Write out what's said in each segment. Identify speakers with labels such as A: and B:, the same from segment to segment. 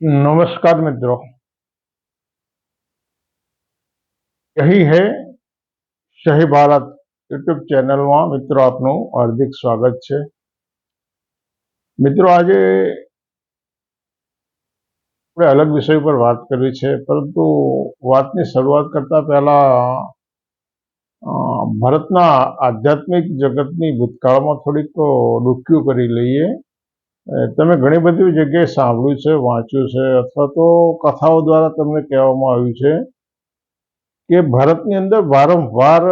A: नमस्कार मित्रों यही है સહી ભારત યુટ્યુબ ચેનલમાં મિત્રો આપનું હાર્દિક સ્વાગત છે મિત્રો આજે આપણે અલગ વિષય પર વાત કરવી છે પરંતુ વાતની શરૂઆત કરતા પહેલા અ, ભારતના આધ્યાત્મિક જગતની ભૂતકાળમાં થોડીક ડૂબક્યું કરી લઈએ અ, તમે ઘણી બધી જગ્યાએ સાંભળ્યું છે, વાંચ્યું છે, અથવા તો કથાઓ દ્વારા તમને કહેવામાં આવ્યું છે કે ભારતની અંદર વારંવાર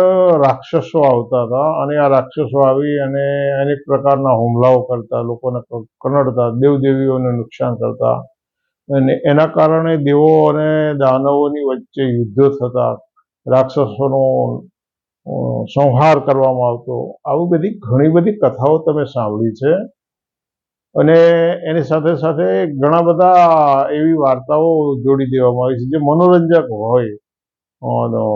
A: રાક્ષસો આવતા હતા અને આ રાક્ષસો આવી અને અનેક પ્રકારના હુમલાઓ કરતા, લોકોને કનડતા દેવદેવીઓને નુકસાન કરતા અને એના કારણે દેવો અને દાનવોની વચ્ચે યુદ્ધો થતા, રાક્ષસોનો સંહાર કરવામાં આવતો. આવી બધી ઘણી બધી કથાઓ તમે સાંભળી છે. અને એની સાથે સાથે ઘણા બધા એવી વાર્તાઓ જોડી દેવામાં આવી છે, જે મનોરંજક હોય.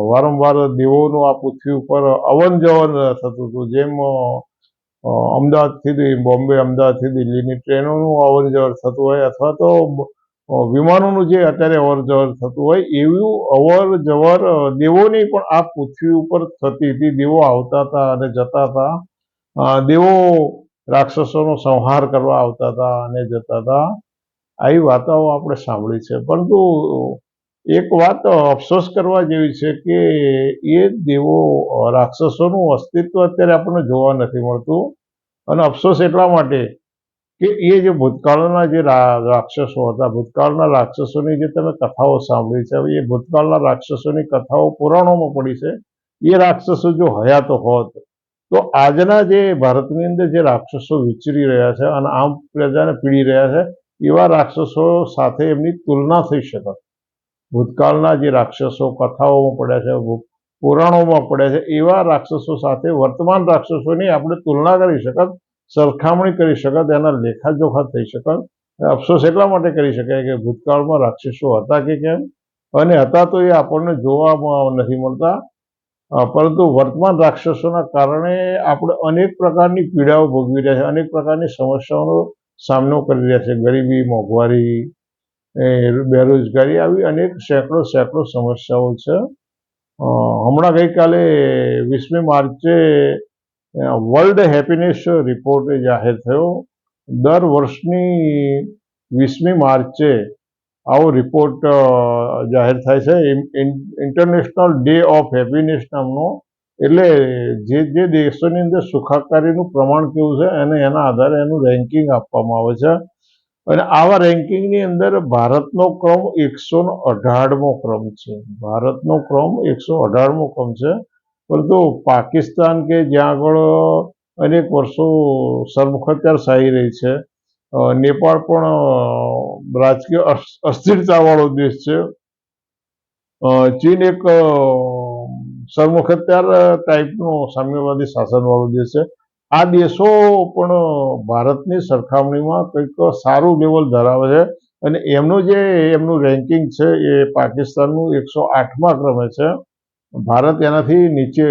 A: વારંવાર દેવોનું આ પૃથ્વી ઉપર અવન જવન થતું હતું, જેમ અમદાવાદથી બોમ્બે અમદાવાદથી દિલ્હીની ટ્રેનોનું અવર જવર થતું હોય, અથવા તો વિમાનોનું જે અત્યારે અવર જવર થતું હોય, એવું અવર જવર દેવોની પણ આ પૃથ્વી ઉપર થતી હતી. દેવો આવતા હતા અને જતા હતા. દેવો રાક્ષસોનો સંહાર કરવા આવતા હતા અને જતા હતા. આવી વાર્તાઓ આપણે સાંભળી છે. પરંતુ એક વાત અફસોસ કરવા જેવી છે કે એ દેવો રાક્ષસોનું અસ્તિત્વ અત્યારે આપણને જોવા નથી મળતું. અને અફસોસ એટલા માટે કે એ જે ભૂતકાળના જે રાક્ષસો હતા, ભૂતકાળના રાક્ષસોની જે તમે કથાઓ સાંભળી છે, એ ભૂતકાળના રાક્ષસોની કથાઓ પુરાણોમાં પડી છે. એ રાક્ષસો જો હયાત હોત તો આજના જે ભારતની અંદર જે રાક્ષસો વિચરી રહ્યા છે અને આમ પ્રજાને પીડી રહ્યા છે, એવા રાક્ષસો સાથે એમની તુલના થઈ શકત ભૂતકાળના જે રાક્ષસો કથાઓમાં પડ્યા છે પુરાણોમાં પડ્યા છે, એવા રાક્ષસો સાથે વર્તમાન રાક્ષસોની આપણે તુલના કરી શકત, સરખામણી કરી શકત, એના લેખાજોખા થઈ શકત. અફસોસ એટલા માટે કરી શકાય કે ભૂતકાળમાં રાક્ષસો હતા કે કેમ? અને હતા તો એ આપણને જોવામાં નથી મળતા. પરંતુ વર્તમાન રાક્ષસોના કારણે આપણે અનેક પ્રકારની પીડાઓ ભોગવી રહ્યા છે, અનેક પ્રકારની સમસ્યાઓનો સામનો કરી રહ્યા છે. ગરીબી, મોંઘવારી બેરોજગારી આવી અનેક સેંકડો સેંકડો સમસ્યાઓ છે. હમણાં ગઈકાલે વીસમી માર્ચે વર્લ્ડ હેપીનેસ રિપોર્ટ જાહેર થયો. દર વર્ષની વીસમી માર્ચે આવો રિપોર્ટ જાહેર થાય છે. ઇન્ટરનેશનલ ડે ઓફ હેપીનેસ નામનો. એટલે જે જે દેશોની અંદર સુખાકારીનું પ્રમાણ કેવું છે અને એના આધારે એનું રેન્કિંગ આપવામાં આવે છે. અને આવા રેન્કિંગની અંદર ભારતનો ક્રમ એકસો અઢારમો ક્રમ છે. ભારતનો ક્રમ એકસો અઢારમો ક્રમ છે. પરંતુ પાકિસ્તાન કે જ્યાં આગળ અનેક વર્ષો સરમુખત્યારશાહી રહી છે. નેપાળ પણ રાજકીય અસ- અસ્થિરતાવાળો દેશ છે. ચીન એક સરમુખત્યાર ટાઈપનો સામ્યવાદી શાસનવાળો દેશ છે. આ દેશો પણ ભારતની સરખામણીમાં કંઈક સારું લેવલ ધરાવે છે અને એમનું જે, એમનું રેન્કિંગ છે એ પાકિસ્તાનનું એકસો આઠમાં ક્રમે છે. ભારત એનાથી નીચે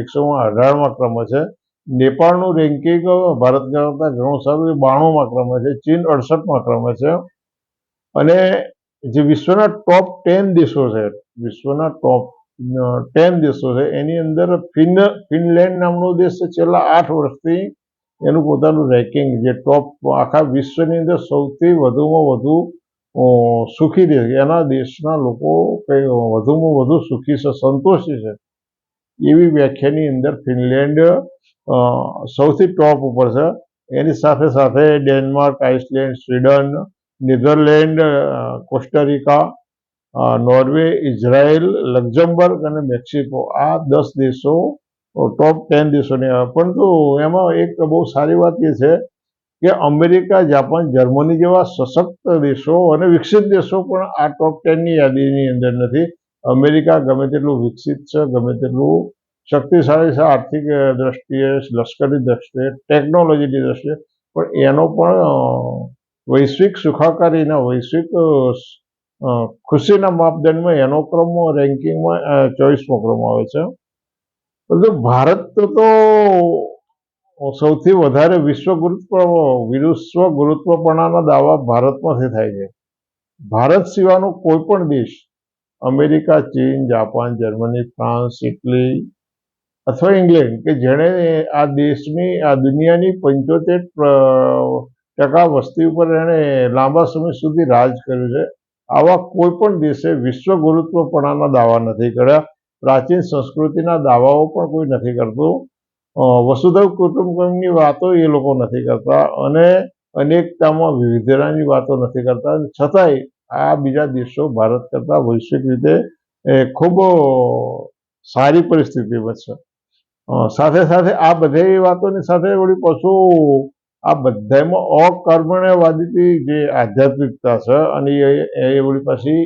A: એકસોમાં અઢારમાં ક્રમે છે. નેપાળનું રેન્કિંગ ભારત કરતાં ઘણું સારું એ બાણુંમાં ક્રમે છે, ચીન અડસઠમાં ક્રમે છે. અને જે વિશ્વના ટોપ ટેન દેશો છે, વિશ્વના ટોપ ટેન દેશો છે, એની અંદર ફિન, ફિનલેન્ડ નામનો દેશ છે, છેલ્લા આઠ વર્ષથી એનું પોતાનું રેન્કિંગ જે ટોપ આખા વિશ્વની અંદર સૌથી વધુમાં વધુ સુખી દેશ એના દેશના લોકો કંઈ વધુમાં વધુ સુખી છે, સંતોષી છે. એવી વ્યાખ્યાની અંદર ફિનલેન્ડ સૌથી ટોપ ઉપર છે. એની સાથે સાથે Denmark, Iceland, Sweden, Netherlands Costa Rica Norway, Israel, Luxembourg અને મેક્સિકો. આ દસ દેશો ટોપ ટેન દેશોની. પરંતુ એમાં એક બહુ સારી વાત એ છે કે અમેરિકા, જાપાન, જર્મની જેવા સશક્ત દેશો અને વિકસિત દેશો પણ આ ટોપ ટેનની યાદીની અંદર નથી. અમેરિકા ગમે તેટલું વિકસિત છે, ગમે તેટલું શક્તિશાળી છે, આર્થિક દ્રષ્ટિએ લશ્કરી દ્રષ્ટિએ, ટેકનોલોજીની દ્રષ્ટિએ, પણ એનો પણ વૈશ્વિક સુખાકારીના વૈશ્વિક ખુશીના માપદંડમાં એનો ક્રમ રેન્કિંગમાં ચોવીસમો ક્રમ આવે છે. પરંતુ ભારત તો તો, સૌથી વધારે વિશ્વ ગુરુત્વ વિશ્વ ગુરુત્વપણાના દાવા ભારતમાંથી થાય છે. ભારત સિવાયનો કોઈ પણ દેશ અમેરિકા, ચીન, જાપાન, જર્મની, ફ્રાન્સ, ઇટલી અથવા ઇંગ્લેન્ડ કે જેણે આ દેશની, આ દુનિયાની પંચોતેર ટકા વસ્તી ઉપર એણે લાંબા સમય સુધી રાજ કર્યું છે. આવા કોઈ પણ દેશે વિશ્વ ગુરુત્વપણાના દાવા નથી કર્યા. પ્રાચીન સંસ્કૃતિના દાવાઓ પણ કોઈ નથી કરતું. વસુધૈવ કુટુંબકમની વાતો એ લોકો નથી કરતા અને અનેકતામાં વિવિધતાની વાતો નથી કરતા. છતાંય આ બીજા દેશો ભારત કરતાં વૈશ્વિક રીતે ખૂબ સારી પરિસ્થિતિમાં છે. સાથે સાથે આ બધી વાતોની સાથે વળી પાછું આ બધામાં અકર્મણ્યવાદી જે આધ્યાત્મિકતા છે અને એ વળી પાછી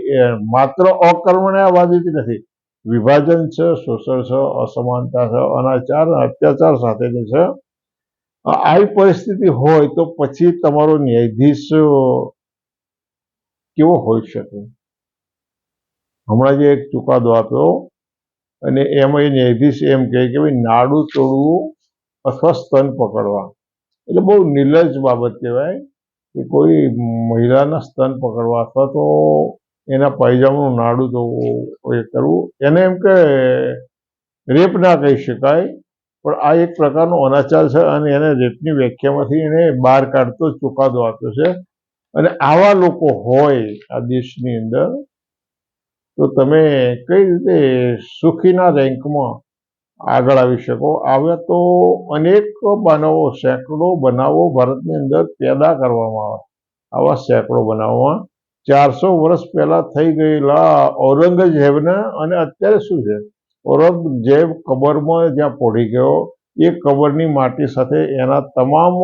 A: માત્ર અકર્મણ્યવાદી નથી, વિભાજન છે, શોષણ છે, અસમાનતા છે, અનાચાર અને અત્યાચાર સાથે જે છે આવી પરિસ્થિતિ હોય તો પછી તમારો ન્યાયાધીશ કેવો હોઈ શકે? હમણાં જે એક ચુકાદો આપ્યો અને એમાં એ ન્યાયાધીશ એમ કહે કે ભાઈ નાડું તોડવું અથવા સ્તન પકડવા. એટલે બહુ નિર્લજ બાબત કહેવાય કે કોઈ મહિલાના સ્તન પકડવા અથવા તો એના પાયજામનું નાડું તો એ કરવું. એને એમ કે રેપ ના કહી શકાય, પણ આ એક પ્રકારનો અનાચાર છે અને એને રેપની વ્યાખ્યામાંથી એને બહાર કાઢતો ચુકાદો આપ્યો છે. અને આવા લોકો હોય આ દેશની અંદર, તો તમે કઈ રીતે સુખીના રેન્કમાં આગળ આવી શકો? આવ્યા તો અનેક બનાવો સેંકડો બનાવો ભારતની અંદર પેદા કરવામાં આવે. આવા સેંકડો બનાવવામાં ચારસો વર્ષ પહેલા થઈ ગયેલા ઔરંગઝેબને અને અત્યારે શું છે? ઔરંગઝેબ કબરમાં જ્યાં પડી ગયો, એ કબરની માટી સાથે એના તમામ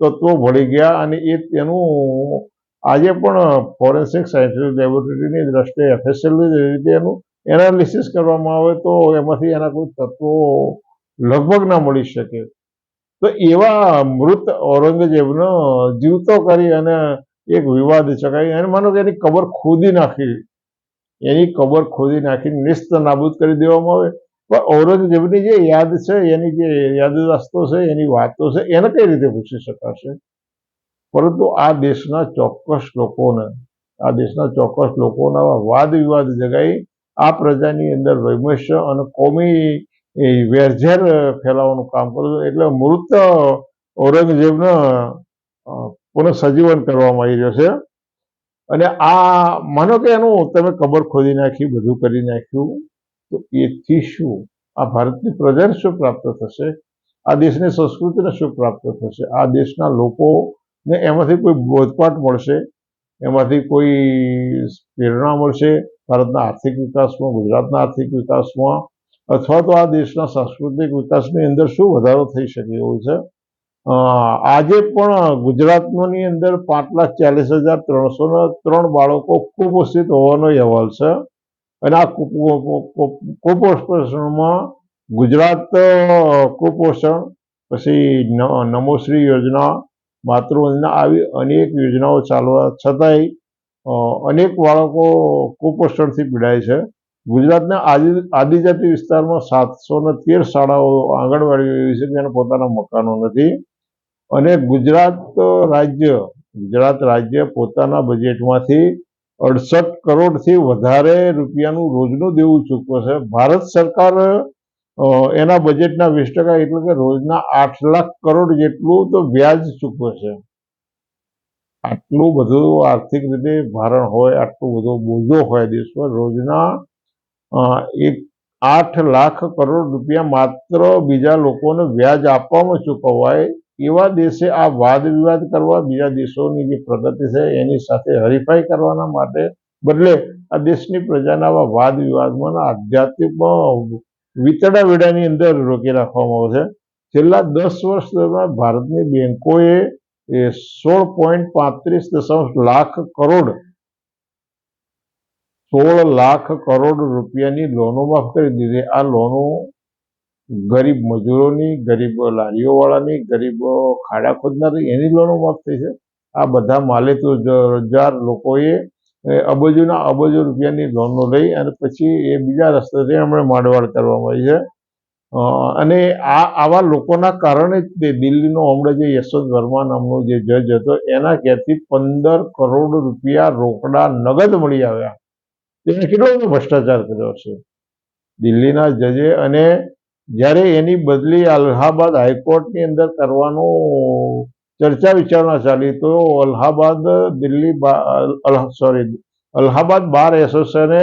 A: તત્વો ભળી ગયા અને એ તેનું આજે પણ ફોરેન્સિક સાયન્ટિફિક લેબોરેટરીની દ્રષ્ટિએ એફએસએલની રીતે એનું એનાલિસિસ કરવામાં આવે તો એમાંથી એના કોઈ તત્વો લગભગ ના મળી શકે. તો એવા મૃત ઔરંગઝેબનો જીવતો કરી અને એક વિવાદ ચકાવી અને માનો કે એની કબર ખોદી નાખી. એની કબર ખોદી નાખી નિસ્ત નાબૂદ કરી દેવામાં આવે. ઔરંગઝેબની જે યાદ છે, એની જે યાદદાસ્તો છે, એની વાતો છે, એને કઈ રીતે પૂછી શકાશે? પરંતુ આ દેશના ચોક્કસ લોકોને, આ દેશના ચોક્કસ લોકોના વાદ વિવાદ જગાઈ આ પ્રજાની અંદર વૈમશ્ય અને કોમી વેરઝેર ફેલાવવાનું કામ કર્યું એટલે મૃત ઔરંગઝેબને પુનઃ સજીવન કરવામાં આવી રહ્યો છે. અને આ, માનો કે એનું તમે કબર ખોદી નાખી, બધું કરી નાખ્યું. તો એથી શું? આ ભારતની પ્રજાને શું પ્રાપ્ત થશે? આ દેશની સંસ્કૃતિને શું પ્રાપ્ત થશે? આ દેશના લોકોને એમાંથી કોઈ બોધપાઠ મળશે? એમાંથી કોઈ પ્રેરણા મળશે? ભારતના આર્થિક વિકાસમાં, ગુજરાતના આર્થિક વિકાસમાં? અથવા તો આ દેશના સાંસ્કૃતિક વિકાસની અંદર શું વધારો થઈ શકે એવું છે? આજે પણ ગુજરાતની અંદર પાંચ લાખ ચાલીસ હજાર ત્રણસો ત્રણ બાળકો કુપોષિત હોવાનો અહેવાલ છે. અને આ કુપો- કુપો- કુપોષણમાં ગુજરાત કુપોષણ, પછી નમોશ્રી યોજના, માતૃવંદના આવી અનેક યોજનાઓ ચાલવા છતાંય અનેક બાળકો કુપોષણથી પીડાય છે. ગુજરાતના આદિ, આદિજાતિ વિસ્તારમાં સાતસો ને તેર શાળાઓ આંગણવાડીઓ એવી છે જેને પોતાના મકાનો નથી. અને ગુજરાત રાજ્ય ગુજરાત રાજ્ય પોતાના બજેટમાંથી અડસઠ કરોડથી વધારે રૂપિયાનું રોજનું દેવું ચૂકવે છે. ભારત સરકાર એના બજેટના વીસ ટકા એટલે કે રોજના આઠ લાખ કરોડ જેટલું તો વ્યાજ ચૂકવે છે. આટલું બધું આર્થિક રીતે ભારણ હોય, આટલું બધો બોજો હોય દેશમાં, રોજના એક આઠ લાખ કરોડ રૂપિયા માત્ર બીજા લોકોને વ્યાજ આપવામાં ચૂકવાય એવા દેશે આ વાદ વિવાદ કરવા, બીજા દેશોની જે પ્રગતિ છે એની સાથે હરીફાઈ કરવાના માટે બદલે આ દેશની પ્રજાના આવા વાદ વિવાદમાં આધ્યાત્મિક આધ્યાત્મિકમાં વિતડા વેડાની અંદર રોકી રાખવામાં આવે છે. છેલ્લા દસ વર્ષ દરમિયાન ભારતની બેંકોએ એ સોળ પોઈન્ટ પાંત્રીસ દશાંશ લાખ કરોડ, સોળ લાખ કરોડ રૂપિયાની લોનો માફ કરી દીધી. આ લોનો ગરીબ મજૂરોની, ગરીબ લારીઓવાળાની, ગરીબ ખાડા ખોદનારી એની લોનો માફ થઈ છે. આ બધા માલે તો રોજગાર લોકોએ અબજોના અબજો રૂપિયાની લોનો લઈ અને પછી એ બીજા રસ્તેથી એમણે માંડવાળ કરવામાં આવી છે. અને આ આવા લોકોના કારણે જ તે દિલ્હીનો હમણાં જે યશવંત વર્મા નામનો જે જજ હતો, એના ઘેરથી પંદર કરોડ રૂપિયા રોકડા નગદ મળી આવ્યા. તેને કેટલો ભ્રષ્ટાચાર કર્યો છે દિલ્હીના જજે અને જ્યારે એની બદલી અલ્હાબાદ હાઈકોર્ટની અંદર કરવાનું ચર્ચા વિચારણા ચાલી, તો અલ્હાબાદ દિલ્હી સોરી અલ્હાબાદ બાર એસોસિએશને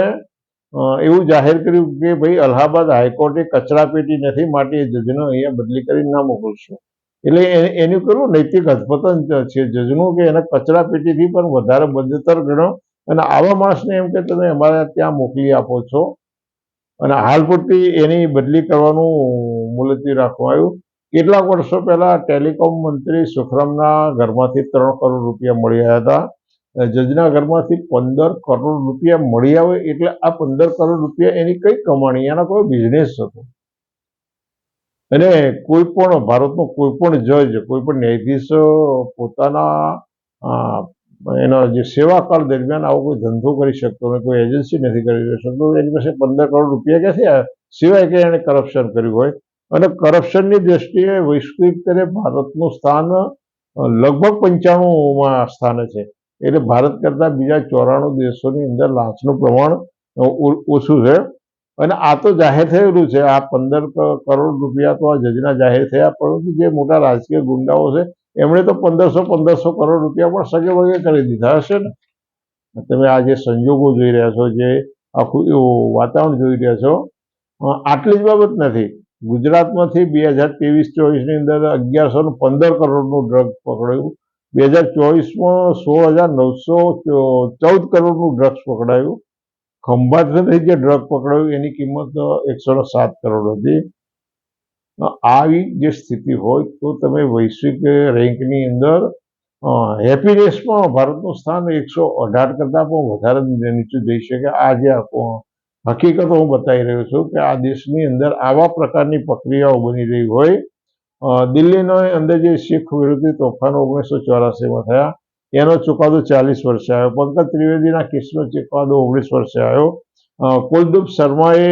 A: એવું જાહેર કર્યું કે ભાઈ, અલ્હાબાદ હાઈકોર્ટે કચરાપેટી નથી માટે એ જજનો અહીંયા બદલી કરી ના મોકલશું. એટલે એનું કરવું નૈતિક અધપતન છે જજનું કે એને કચરાપેટીથી પણ વધારે બદતર ગણો. અને આવા માણસને એમ કે તમે અમારે ત્યાં મોકલી આપો છો. અને હાલ પૂરતી એની બદલી કરવાનું મુલતવી રાખવામાં આવ્યું. કેટલાક વર્ષો પહેલા ટેલિકોમ મંત્રી સુખરામના ઘરમાંથી ત્રણ કરોડ રૂપિયા મળી આવ્યા હતા જજના ઘરમાંથી પંદર કરોડ રૂપિયા મળી આવે એટલે આ પંદર કરોડ રૂપિયા એની કઈ કમાણી? એના કોઈ બિઝનેસ હતો. અને કોઈ પણ ભારતનો કોઈ પણ જજ કોઈ પણ ન્યાયાધીશ પોતાના એના જે સેવાકાળ દરમિયાન આવો કોઈ ધંધો કરી શકતો નથી કોઈ એજન્સી નથી કરી શકતો એની પાસે પંદર કરોડ રૂપિયા ક્યાંથી આવ્યા સિવાય કે એણે કરપ્શન કર્યું હોય. અને કરપ્શનની દ્રષ્ટિએ વૈશ્વિક સ્તરે ભારતનું સ્થાન લગભગ પંચાણુંમાં સ્થાને છે. એટલે ભારત કરતાં બીજા ચોરાણું દેશોની અંદર લાંચનું પ્રમાણ ઓછું છે. અને આ તો જાહેર થયેલું છે. આ પંદર કરોડ રૂપિયા તો આ જજના જાહેર થયા, પરંતુ જે મોટા રાજકીય ગુંડાઓ છે એમણે તો પંદરસો પંદરસો કરોડ રૂપિયા પણ સગે વગે કરી દીધા હશે ને. તમે આ જે સંજોગો જોઈ રહ્યા છો, જે આખું એવું વાતાવરણ જોઈ રહ્યા છો આટલી જ બાબત નથી. ગુજરાતમાંથી બે હજાર ત્રેવીસ, ચોવીસની અંદર અગિયારસો ને પંદર કરોડનું ડ્રગ પકડાયું. બે હજાર ચોવીસમાં સોળ હજાર નવસો ચૌદ કરોડનું ડ્રગ્સ પકડાયું. ખંભાતથી જે ડ્રગ પકડાયું, એની કિંમત એકસો સાત કરોડ હતી. આવી જે સ્થિતિ હોય તો તમે વૈશ્વિક રેન્કની અંદર હેપીનેસમાં ભારતનું સ્થાન એકસો અઢાર કરતાં પણ વધારે નીચું જઈ શકે. આજે હકીકત હું બતાવી રહ્યો છું કે આ દેશની અંદર આવા પ્રકારની પ્રક્રિયાઓ બની રહી હોય. દિલ્હીના અંદર જે શીખ વિરોધી તોફાનો ઓગણીસો ચોરાસીમાં થયા, એનો ચુકાદો ચાલીસ વર્ષે આવ્યો. પંકજ ત્રિવેદીના કેસનો ચુકાદો ઓગણીસ વર્ષે આવ્યો. કુલદીપ શર્માએ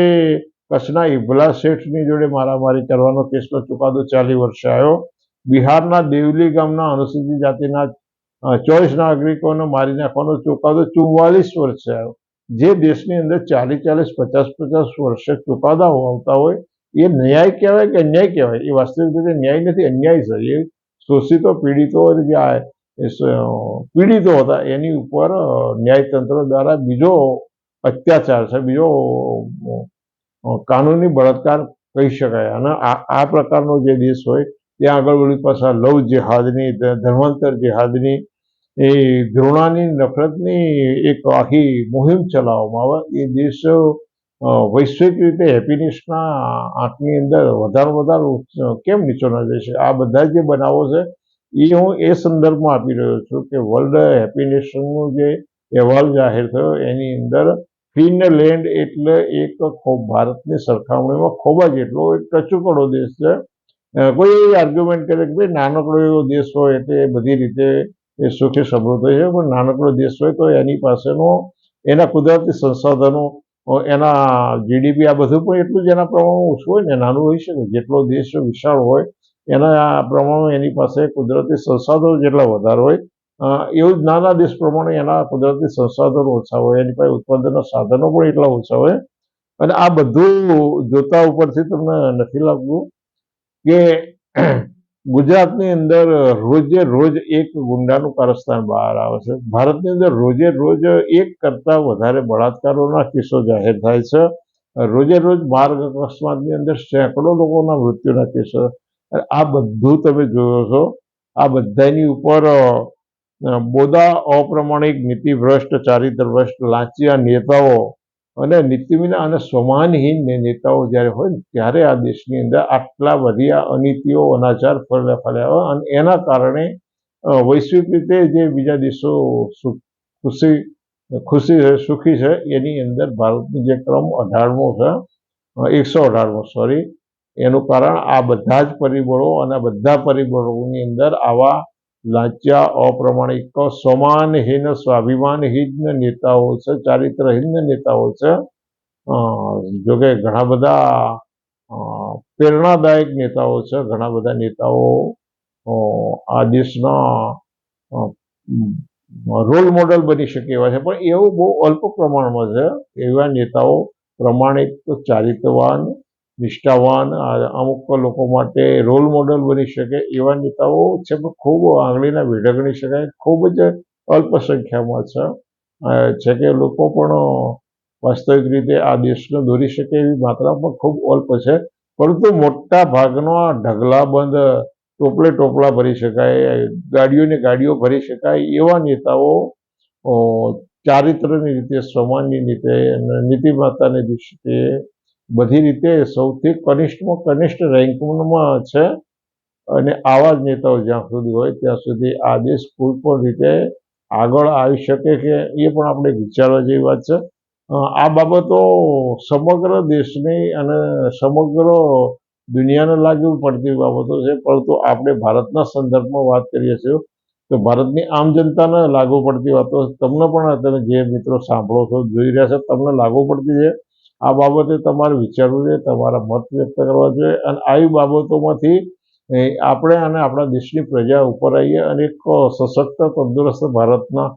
A: કચ્છના ઇબલા શેઠની જોડે મારામારી કરવાનો કેસનો ચુકાદો ચાલીસ વર્ષે આવ્યો. બિહારના દેવલી ગામના અનુસૂચિત જાતિના ચોવીસ નાગરિકોને મારી નાખવાનો ચુકાદો ચુમ્માલીસ વર્ષે આવ્યો. જે દેશની અંદર ચાલીસ ચાલીસ, પચાસ પચાસ વર્ષે ચુકાદાઓ આવતા હોય, એ ન્યાય કહેવાય કે અન્યાય કહેવાય? એ વાસ્તવિક રીતે ન્યાય નથી, અન્યાય છે. એ શોષિતો પીડિતો જે પીડિતો હતા. એની ઉપર ન્યાયતંત્ર દ્વારા બીજો અત્યાચાર છે, બીજો કાનૂની બળાત્કાર કહી શકાય. અને આ પ્રકારનો જે દેશ હોય, ત્યાં આગળ વળી પાછા લવ જેહાદની ધર્માંતર જેહાદની, એ ઘૃણાની નફરતની એક આખી મુહિમ ચલાવવામાં આવે. એ દેશ વૈશ્વિક રીતે હેપીનેસના આંકની અંદર વધારે વધારે કેમ નીચો ના જશે આ બધા જે બનાવો છે, એ હું એ સંદર્ભમાં આપી રહ્યો છું કે વર્લ્ડ હેપીનેસનું જે અહેવાલ જાહેર થયો, એની અંદર ફિનલેન્ડ એટલે એક ભારતની સરખામણીમાં ખૂબ જ એટલો એક ટચુકડો દેશ છે. કોઈ એવી આર્ગ્યુમેન્ટ કરે કે ભાઈ નાનકડો એવો દેશ હોય એટલે બધી રીતે એ સુખી સમૃદ્ધ છે પણ નાનકડો દેશ હોય તો એની પાસેનો, એના કુદરતી સંસાધનો એના જીડીપી આ બધું પણ એટલું જ એના પ્રમાણમાં ઓછું હોય ને નાનું હોઈ શકે જેટલો દેશ વિશાળ હોય એના પ્રમાણમાં એની પાસે કુદરતી સંસાધનો જેટલા વધારે હોય એવું જ નાના દેશ પ્રમાણે એના કુદરતી સંસાધનો ઓછા હોય, એની પાસે ઉત્પાદનના સાધનો પણ એટલા ઓછા હોય. અને આ બધું જોતા ઉપરથી તમને નથી લાગતું કે ગુજરાતની અંદર રોજે રોજ એક ગુંડાનું કારસ્તાન બહાર આવે છે. ભારતની અંદર રોજે રોજ એક કરતાં વધારે બળાત્કારોના કિસ્સો જાહેર થાય છે. રોજે રોજ માર્ગ અકસ્માતની અંદર સેંકડો લોકોના મૃત્યુના કિસ્સો. આ બધું તમે જોયો છો. આ બધાની ઉપર બોદા અપ્રમાણિક નીતિભ્રષ્ટ ચારિત્રભ્રષ્ટ લાંચિયા નેતાઓ અને નીતિવિના અને સમાનહીન નેતાઓ જ્યારે હોય ત્યારે આ દેશની અંદર આટલા બધી અનીતિઓ, અનાચાર હોય અને એના કારણે વૈશ્વિક રીતે જે બીજા દેશો ખુશી ખુશી છે, સુખી છે, એની અંદર ભારતનો જે ક્રમ અઢારમો છે એકસો અઢારમો સોરી એનું કારણ આ બધા જ પરિબળો અને બધા પરિબળોની અંદર આવા લાંચિયા અપ્રમાણિક સમાનહીન સ્વાભિમાનહીન નેતાઓ છે ચારિત્રહીન નેતાઓ છે. જોકે ઘણા બધા પ્રેરણાદાયક નેતાઓ છે. ઘણા બધા નેતાઓ આ દેશના રોલ મોડલ બની શકે એવા છે. પણ એવું બહુ અલ્પ પ્રમાણમાં છે. એવા નેતાઓ પ્રમાણિક, ચારિત્રવાન નિષ્ઠાવાન અમુક લોકો માટે રોલ મોડલ બની શકે એવા નેતાઓ છે, પણ ખૂબ આંગળીના વિઢગણી ગણી શકાય. ખૂબ જ અલ્પ સંખ્યામાં છે કે લોકો પણ વાસ્તવિક રીતે આ દેશને દોરી શકે એવી માત્રા પણ ખૂબ અલ્પ છે. પરંતુ મોટા ભાગનો આ ઢગલાબંધ ટોપલે ટોપલા ભરી શકાય ગાડીઓને ગાડીઓ ભરી શકાય એવા નેતાઓ ચારિત્રની રીતે, સમાનની રીતે, અને નીતિમત્તાની દૃષ્ટિએ બધી રીતે સૌથી કનિષ્ઠમાં કનિષ્ઠ રેન્કમાં છે. અને આવા જ નેતાઓ જ્યાં સુધી હોય ત્યાં સુધી આ દેશ કોઈ પણ રીતે આગળ આવી શકે કે એ પણ આપણે વિચારવા જેવી વાત છે. આ બાબતો સમગ્ર દેશની અને સમગ્ર દુનિયાને લાગુ પડતી બાબતો છે. પરંતુ આપણે ભારતના સંદર્ભમાં વાત કરીએ છીએ તો ભારતની આમ જનતાને લાગુ પડતી વાતો તમને પણ તમે જે મિત્રો સાંભળો છો, જોઈ રહ્યા છો, તમને લાગુ પડતી છે. આ બાબતે તમારે વિચારવું જોઈએ, તમારા મત વ્યક્ત કરવા જોઈએ અને આવી બાબતોમાંથી આપણે અને આપણા દેશની પ્રજા ઉપર આવીએ અને એક સશક્ત, તંદુરસ્ત ભારતના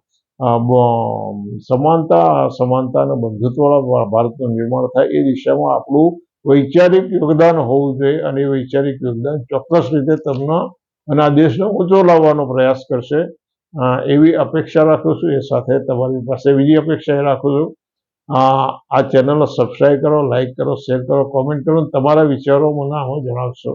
A: સમાનતા સમાનતા અને બંધુત્વવાળા ભારતનું નિર્માણ થાય એ દિશામાં આપણું વૈચારિક યોગદાન હોવું જોઈએ અને એ વૈચારિક યોગદાન ચોક્કસ રીતે તમને અને આ દેશને ઊંચો લાવવાનો પ્રયાસ કરશે. એવી અપેક્ષા રાખું છું. એ સાથે તમારી પાસે બીજી અપેક્ષા એ રાખું છું. આ ચેનલને સબસ્ક્રાઈબ કરો લાઈક કરો શેર કરો કોમેન્ટ કરો, તમારા વિચારો મને આમાં જણાવશો.